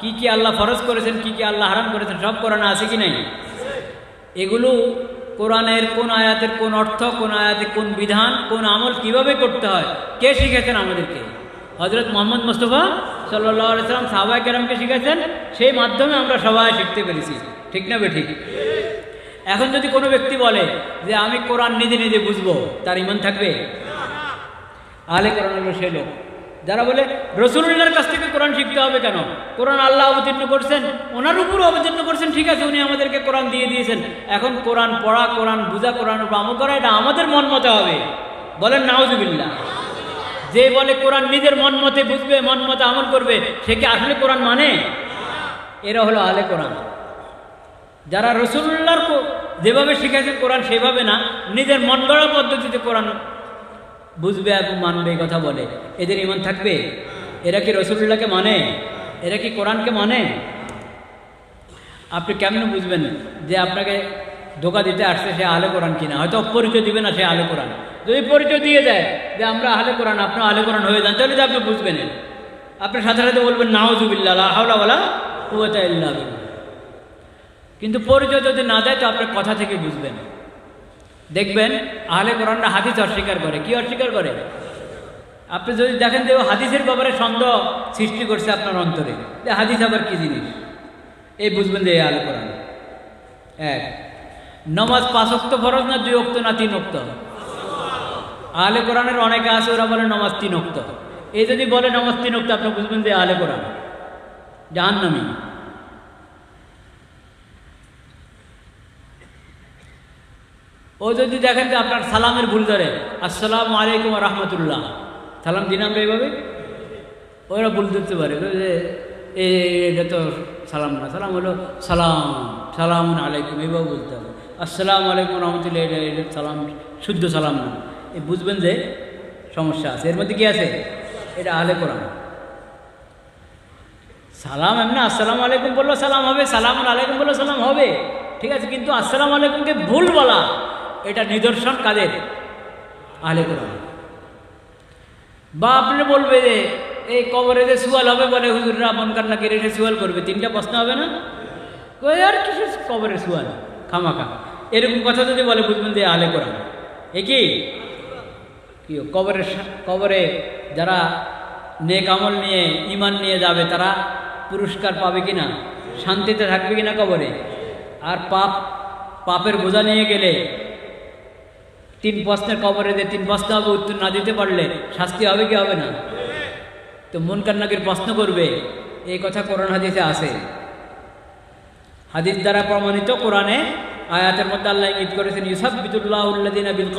কি কি আল্লাহ ফরজ করেছেন, কি কি আল্লাহ হারাম করেছেন, সব কোরআনে আছে কি নাই? এগুলো কোরআনের কোন আয়াতের কোন অর্থ, কোন আয়াতের কোন বিধান, কোন আমল কীভাবে করতে হয়, কে শিখেছেন আমাদেরকে? হজরত মোহাম্মদ মোস্তফা সাল্লাম সাহবাই কেরামকে শিখেছেন, সেই মাধ্যমে আমরা সবাই শিখতে পেরেছি। ঠিক না বে ঠিক? এখন যদি কোনো ব্যক্তি বলে যে আমি কোরআন নিজে নিজে বুঝব, তার ইমান থাকবে? আলে কোরআন সে লোক। যারা বলে রসুল্লাহর কাছ থেকে কোরআন শিখতে হবে কেন? কোরআন আল্লাহ অবতীর্ণ করছেন, ওনার উপর অবতীর্ণ করছেন, ঠিক আছে, উনি আমাদেরকে কোরআন দিয়ে দিয়েছেন। এখন কোরআন পড়া, কোরআন বুঝা, কোরআন উপর আমল করা, এটা আমাদের মন মতে হবে। বলেন, নাউজুবিল্লাহ। যে বলে কোরআন নিজের মন মতে বুঝবে, মন মতে আমল করবে, সে কি আসলে কোরআন মানে? এরা হলো আলে কোরআন। যারা রসুল্লাহর যেভাবে শিখেছেন কোরআন সেভাবে না, নিজের মন গড়া পদ্ধতিতে কোরআন বুঝবে এবং মানবে, এই কথা বলে। এদের ইমান থাকবে? এরা কি রসুল্লাহকে মানে? এরা কি কোরআনকে মানে? আপনি কেমন বুঝবেন যে আপনাকে ধোকা দিতে আসছে সে আলে কোরআন কিনা? হয়তো পরিচয় দিবে না সে আলে কোরআন। যদি পরিচয় দিয়ে দেয় যে আমরা আলে কোরআন আপনার আলে কোরআন হয়ে যান, তাহলে তো আপনি বুঝবেন। আপনি সাথে সাথে বলবেন নাওজুবিল্লা হাওলাওয়ালা কুয়াতা ইল্লা কিন্তু পরিচয় যদি না দেয়, তো আপনার কথা থেকে বুঝবেন। দেখবেন, আহলে কোরআনরা হাদিস অস্বীকার করে। কি অস্বীকার করে? আপনি যদি দেখেন যে হাদিসের ব্যাপারে সন্দেহ সৃষ্টি করছে আপনার অন্তরে, যে হাদিস আবার কি জিনিস? এই বুঝবেন যে আহলে কোরআন। এক, নমাজ পাঁচ অক্ত ফরজ না দুই অক্ত না তিন অক্ত আহলে কোরআনের অনেকে আছে, ওরা বলে নমাজ তিন অক্ত এই যদি বলে নমাজ তিন অক্ত আপনি বুঝবেন যে আহলে কোরআন। জাহান্নামী। ও যদি দেখেন যে আপনার সালামের ভুল ধরে, আসসালাম আলাইকুম রহমতুল্লাহ। সালাম দিন আমরা এইভাবে ওরা ভুল ধরতে পারে। যে এটা তো সালাম না। সালাম হলো, সালাম সালাম আলাইকুম। এইভাবে বলতে হবে। আসসালামু আলাইকুম রহমতুল্লাহ। এটা এটা সালাম, শুদ্ধ সালাম না। এই বুঝবেন যে সমস্যা আছে। এর মধ্যে কী আছে? এটা আলে কোরআন। সালাম এমনি, আসসালাম আলাইকুম বলল সালাম হবে সালাম আলাইকুম বলল সালাম হবে। ঠিক আছে, কিন্তু আসসালাম আলাইকুমকে ভুল বলা এটা নিদর্শন কাদের? আহলে কোরআন। বা আপনি বলবে যে, এই কবরে যে সুয়াল হবে বলে হুজুররা মন কান্না কেড়ে এসে সুয়াল করবে, তিনটা প্রশ্ন হবে না? আর কিছু কবরে সুয়াল? খামাখা। এরকম কথা যদি বলে, বুঝবেন যে আহলে কোরআন। এ কি? কি কবরে যারা নেক আমল নিয়ে ইমান নিয়ে যাবে, তারা পুরস্কার পাবে কিনা? শান্তিতে থাকবে কিনা কবরে? আর পাপ, পাপের বোঝা নিয়ে গেলে তিন প্রশ্নের কবরে যে তিন প্রশ্ন হবে, উত্তর না দিতে পারলে শাস্তি হবে কি হবে না? তো মন কান্নাকির প্রশ্ন করবে, এই কথা কোরআন হাদিসে আছে। হাদিস দ্বারা প্রমাণিত কোরআনে আয়াতের মধ্যে আল্লাহ ঈদ করেছেন উল্লাদিনা বিল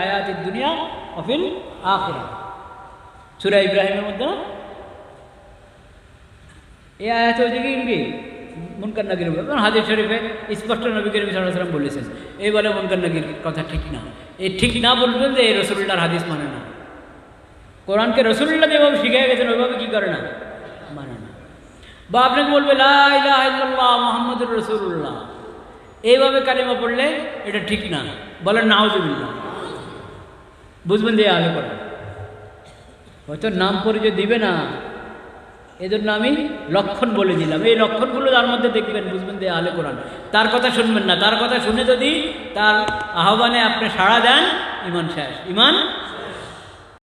হায়াতিদ দুনিয়া ওয়া ফিল আখিরা সূরা ইব্রাহিমের মধ্যে? এই আয়াত ওইদিকে কি মুনকার নাকির হাদিস শরীফে স্পষ্ট নবী করিম সাল্লাম বলেছেন, এই বলে মুনকার নাকির কথা ঠিক না। এই ঠিক না বলবেন যে এই রসুল্লাহর হাদিস মানে না। কোরআনকে রসুল্লাহ যেভাবে শিখে গেছেন, ওইভাবে কি করে না? মানে না। বা আপনাকে বলবে লাহ মোহাম্মদুর রসুল্লাহ এইভাবে কালিমা পড়লে এটা ঠিক না। বলেন নাওজুবিল্লাহ বুঝবেন যে আগে করে হয়তো নাম পরিচয় দিবে না। এজন্য আমি লক্ষণ বলে দিলাম। এই লক্ষণগুলো তার মধ্যে দেখবেন, বুঝবেন যে আলে কোরআন। তার কথা শুনবেন না। তার কথা শুনে যদি তার আহ্বানে আপনি সাড়া দেন ইমান শেষ। ইমান